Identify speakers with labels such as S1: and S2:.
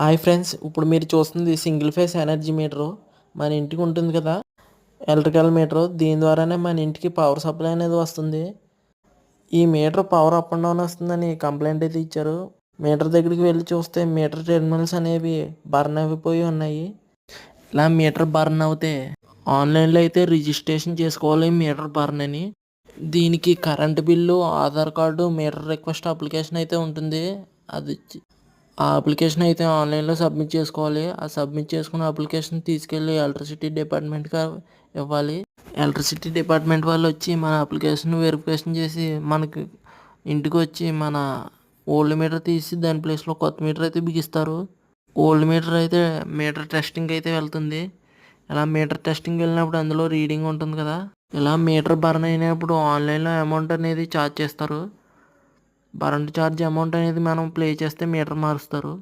S1: Hi friends ఇప్పుడు మీరు చూస్తుంది సింగిల్ ఫేస్ ఎనర్జీ మీటరు. మన ఇంటికి ఉంటుంది కదా ఎలక్ట్రికల్ మీటరు. దీని ద్వారానే మన ఇంటికి పవర్ సప్లై అనేది వస్తుంది. ఈ meter power up and down వస్తుందని కంప్లైంట్ అయితే ఇచ్చారు. మీటర్ దగ్గరికి వెళ్ళి చూస్తే మీటర్ టెర్మినల్స్ అనేవి బర్న్ అయిపోయి ఉన్నాయి. ఇలా మీటర్ బర్న్ అవుతే ఆన్లైన్లో అయితే రిజిస్ట్రేషన్ చేసుకోవాలి మీటర్ బర్న్ అని. దీనికి current bill Aadhaar card meter request application అయితే ఉంటుంది. అది ఆ అప్లికేషన్ అయితే ఆన్లైన్లో సబ్మిట్ చేసుకోవాలి. ఆ సబ్మిట్ చేసుకున్న అప్లికేషన్ తీసుకెళ్ళి ఎలక్ట్రిసిటీ డిపార్ట్మెంట్కి ఇవ్వాలి. ఎలక్ట్రిసిటీ డిపార్ట్మెంట్ వాళ్ళు వచ్చి మన అప్లికేషన్ వెరిఫికేషన్ చేసి మనకి ఇంటికి వచ్చి మన ఓల్డ్ మీటర్ తీసి దాని ప్లేస్లో కొత్త మీటర్ అయితే బిగిస్తారు. ఓల్డ్ మీటర్ అయితే మీటర్ టెస్టింగ్ అయితే వెళ్తుంది. ఇలా మీటర్ టెస్టింగ్ వెళ్ళినప్పుడు అందులో రీడింగ్ ఉంటుంది కదా. ఇలా మీటర్ బర్న్ అయినప్పుడు ఆన్లైన్లో అమౌంట్ అనేది ఛార్జ్ చేస్తారు. కరెంట్ ఛార్జ్ అమౌంట్ అనేది మనం ప్లే చేస్తే మీటర్ మారుస్తారు.